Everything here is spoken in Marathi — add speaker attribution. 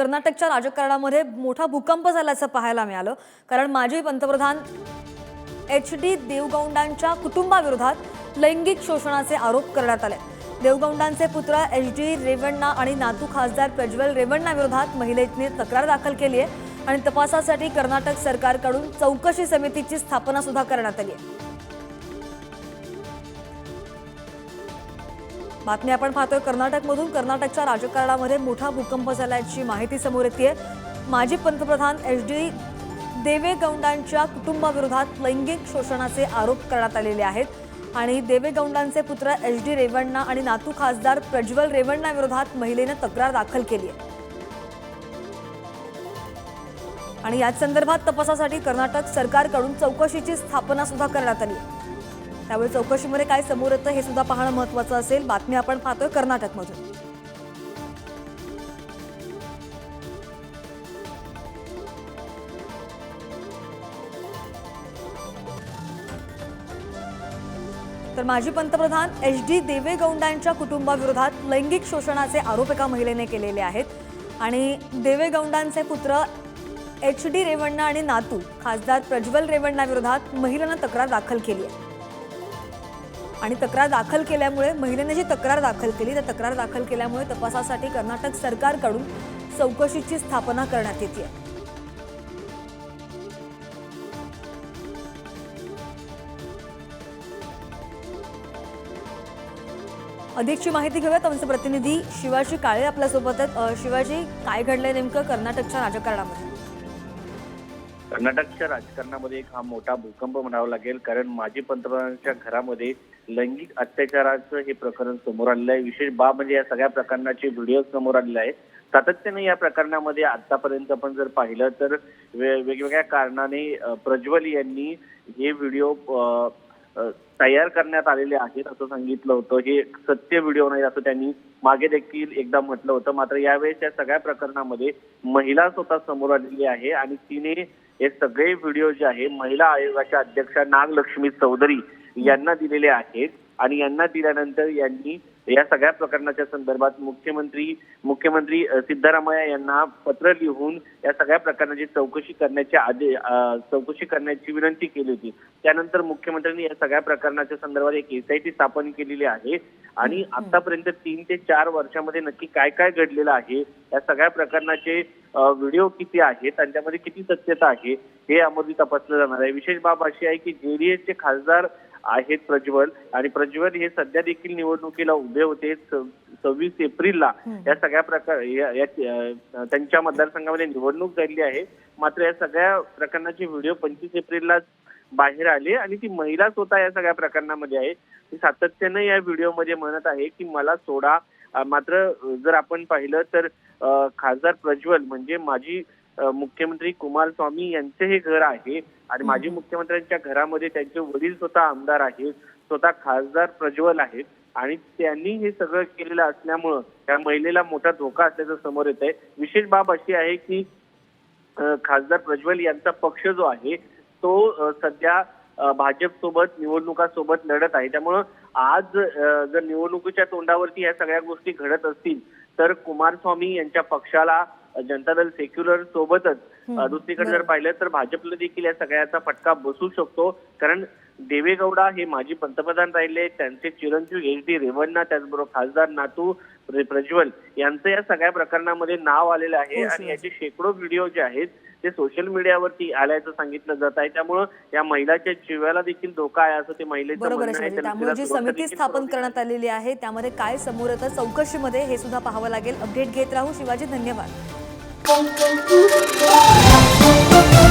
Speaker 1: कर्नाटकच्या राजकारणामध्ये मोठा भूकंप झाल्याचं पाहायला मिळालं. कारण माजी पंतप्रधान एच डी देवगौंडांच्या कुटुंबाविरोधात लैंगिक शोषणाचे आरोप करण्यात आले. देवगौंडांचे पुत्र एच डी रेवण्णा आणि नातू खासदार प्रज्वल रेवण्णाविरोधात महिलेने तक्रार दाखल केली आहे आणि तपासासाठी कर्नाटक सरकारकडून चौकशी समितीची स्थापना सुद्धा करण्यात आली आहे. बातमी आपण पाहतोय कर्नाटकमधून कर्नाटकच्या राजकारणामध्ये मोठा भूकंप झाल्याची माहिती समोर येते माजी पंतप्रधान एच डी देवेगौंडांच्या कुटुंबाविरोधात लैंगिक शोषणाचे आरोप करण्यात आलेले आहेत. आणि देवेगौंडांचे पुत्र एच डी रेवण्णा आणि नातू खासदार प्रज्वल रेवण्णाविरोधात महिलेनं तक्रार दाखल केली आहे. आणि याच संदर्भात तपासासाठी कर्नाटक सरकारकडून चौकशीची स्थापना सुद्धा करण्यात आली आहे. त्यामुळे चौकशीमध्ये काय समोर येतं हे सुद्धा पाहणं महत्वाचं असेल. बातमी आपण पाहतोय कर्नाटकमधून. तर माजी पंतप्रधान एच डी देवेगौंडांच्या कुटुंबाविरोधात लैंगिक शोषणाचे आरोप एका महिलेने केलेले आहेत. आणि देवेगौंडांचे पुत्र एच डी रेवण्णा आणि नातू खासदार प्रज्वल रेवण्णाविरोधात महिलेनं तक्रार दाखल केली आहे. आणि तक्रार दाखल केल्यामुळे महिलेने जी तक्रार दाखल केली त्या तक्रार दाखल केल्यामुळे तपासासाठी कर्नाटक सरकारकडून चौकशीची स्थापना करण्यात येते. अधिकची माहिती घेऊयात. आमचे प्रतिनिधी शिवाजी काळे आपल्यासोबत आहेत. शिवाजी काय घडलंय नेमकं कर्नाटकच्या राजकारणामध्ये?
Speaker 2: कर्नाटकच्या राजकारणामध्ये एक हा मोठा भूकंप म्हणावा लागेल. कारण माजी पंतप्रधानांच्या घरामध्ये लैंगिक अत्याचाराचं हे प्रकरण समोर आलेलं आहे. विशेष बाब म्हणजे या सगळ्या प्रकरणाचे व्हिडिओ समोर आलेले आहेत. सातत्याने या प्रकरणामध्ये आतापर्यंत आपण जर पाहिलं तर वे- वेगवेगळ्या कारणाने प्रज्वल यांनी हे व्हिडिओ तयार करण्यात आलेले आहेत असं सांगितलं होतं. हे सत्य व्हिडिओ नाही असं त्यांनी मागे देखील एकदा म्हटलं होतं. मात्र यावेळेस या सगळ्या प्रकरणामध्ये महिला स्वतः समोर आलेली आहे आणि तिने हे सगळे व्हिडिओ जे आहे महिला आयोगाच्या अध्यक्षा नागलक्ष्मी चौधरी यांना दिलेले आहेत. आणि यांना दिल्यानंतर यांनी या सगळ्या प्रकरणाच्या संदर्भात मुख्यमंत्री मुख्यमंत्री सिद्धरामय्या यांना पत्र लिहून या सगळ्या प्रकरणाची चौकशी करण्याची आदे अ, चौकशी करण्याची विनंती केली होती. त्यानंतर मुख्यमंत्र्यांनी या सगळ्या प्रकरणाच्या संदर्भात एक एसआयटी स्थापन केलेली आहे. आणि आतापर्यंत तीन ते चार वर्षामध्ये नक्की काय काय घडलेलं आहे या सगळ्या प्रकरणाचे व्हिडिओ किती आहेत आणि त्यामध्ये किती सत्यता आहे हे यामध्ये तपासलं जाणार आहे. विशेष बाब अशी आहे की जेडीएसचे खासदार आहेत प्रज्वल. आणि प्रज्वल हे सध्या देखील निवडणुकीला उभे होते. सव्वीस एप्रिलला या सगळ्या प्रकार त्यांच्या मतदारसंघामध्ये निवडणूक झाली आहे. मात्र या सगळ्या प्रकरणाचे व्हिडिओ पंचवीस एप्रिलला बाहेर आले आणि ती महिला स्वतः या सगळ्या प्रकरणामध्ये आहे. ती सातत्यानं या व्हिडिओमध्ये म्हणत आहे की मला सोडा. मात्र जर आपण पाहिलं तर खासदार प्रज्वल म्हणजे अं, मुख्यमंत्री कुमारस्वामी यांचे हे घर आहे आणि माजी मुख्यमंत्र्यांच्या घरामध्ये त्यांचे वडील स्वतः आमदार आहेत स्वतः खासदार प्रज्वल आहेत आणि त्यांनी हे सगळं केलेलं असल्यामुळं त्या महिलेला मोठा धोका असल्याचं समोर येत आहे विशेष बाब अशी आहे की खासदार प्रज्वल यांचा पक्ष जो आहे तो सध्या अ, भाजपसोबत निवडणुकासोबत लढत आहे. त्यामुळं आज जर निवडणुकीच्या तोंडावरती या सगळ्या गोष्टी घडत असतील तर कुमारस्वामी यांच्या पक्षाला जनता दल सेक्युलर सोबतच दुसरीकडे जर पाहिलं तर भाजपला देखील या सगळ्याचा फटका बसू शकतो. कारण देवेगौडा हे माजी पंतप्रधान राहिले त्यांचे चिरंजीव एच डी रेवण्णा त्याचबरोबर खासदार नातू प्र- प्रज्वल यांचं या सगळ्या प्रकरणामध्ये नाव आलेलं आहे.
Speaker 1: हो,
Speaker 2: आणि याचे शेकडो व्हिडिओ जे आहेत ते सोशल मीडियावरती आल्याचं सांगितलं जात आहे. त्यामुळं या महिलाच्या जीवाला देखील धोका आहे असं ते महिलेचं
Speaker 1: बरोबर त्यामुळे
Speaker 2: तिला
Speaker 1: जी समिती स्थापन करण्यात आलेली आहे त्यामध्ये काय समोर येतं चौकशीमध्ये हे सुद्धा पाहावं लागेल. अपडेट घेत राहू शिवाजी धन्यवाद. Boom, boom, boom.